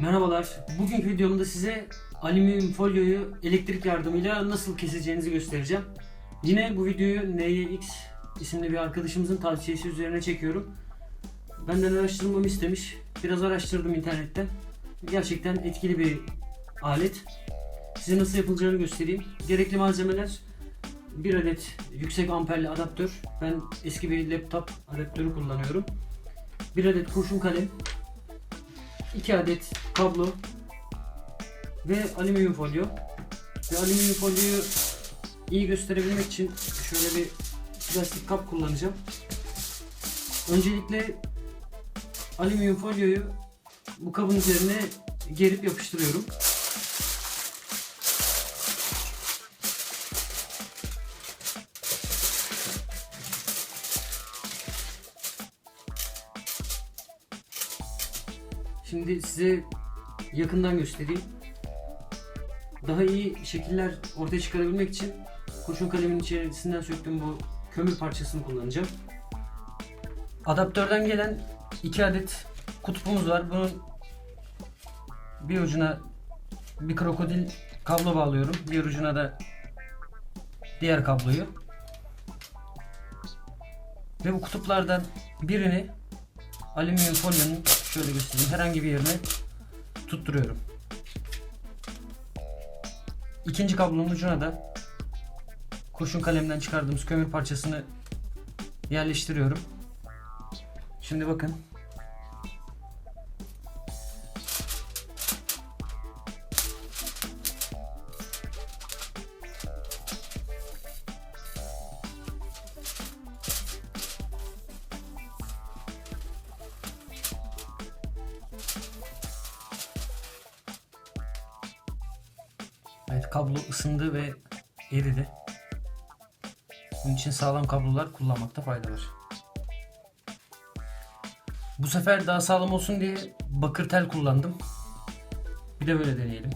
Merhabalar. Bugünkü videomda size alüminyum folyoyu elektrik yardımıyla nasıl keseceğinizi göstereceğim. Yine bu videoyu NYX isimli bir arkadaşımızın tavsiyesi üzerine çekiyorum. Benden araştırmamı istemiş. Biraz araştırdım internetten. Gerçekten etkili bir alet. Size nasıl yapılacağını göstereyim. Gerekli malzemeler bir adet yüksek amperli adaptör. Ben eski bir laptop adaptörü kullanıyorum. Bir adet kurşun kalem, 2 adet kablo ve alüminyum folyo. Ve alüminyum folyoyu iyi gösterebilmek için şöyle bir plastik kap kullanacağım. Öncelikle alüminyum folyoyu bu kabın üzerine gerip yapıştırıyorum. Şimdi size yakından göstereyim. Daha iyi şekiller ortaya çıkarabilmek için kurşun kalemin içerisinden söktüğüm bu kömür parçasını kullanacağım. Adaptörden gelen iki adet kutbumuz var. Bunun bir ucuna bir krokodil kablo bağlıyorum. Diğer ucuna da diğer kabloyu. Ve bu kutuplardan birini alüminyum folyonun şöyle göstereyim herhangi bir yerine tutturuyorum. İkinci kablonun ucuna da kurşun kalemden çıkardığımız kömür parçasını yerleştiriyorum. Şimdi bakın. Evet kablo ısındı ve eridi. Bunun için sağlam kablolar kullanmakta fayda var. Bu sefer daha sağlam olsun diye bakır tel kullandım. Bir de böyle deneyelim.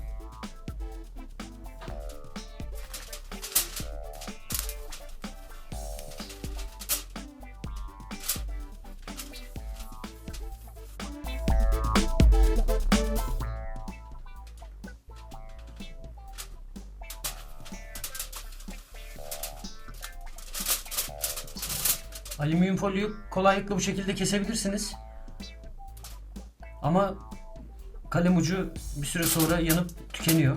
Alüminyum folyoyu kolaylıkla bu şekilde kesebilirsiniz. Ama kalem ucu bir süre sonra yanıp tükeniyor.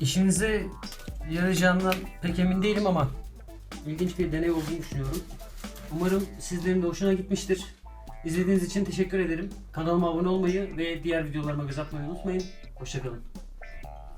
İşinize yarayacağından pek emin değilim ama ilginç bir deney olduğunu düşünüyorum. Umarım sizlerin de hoşuna gitmiştir. İzlediğiniz için teşekkür ederim. Kanalıma abone olmayı ve diğer videolarıma göz atmayı unutmayın. Hoşçakalın.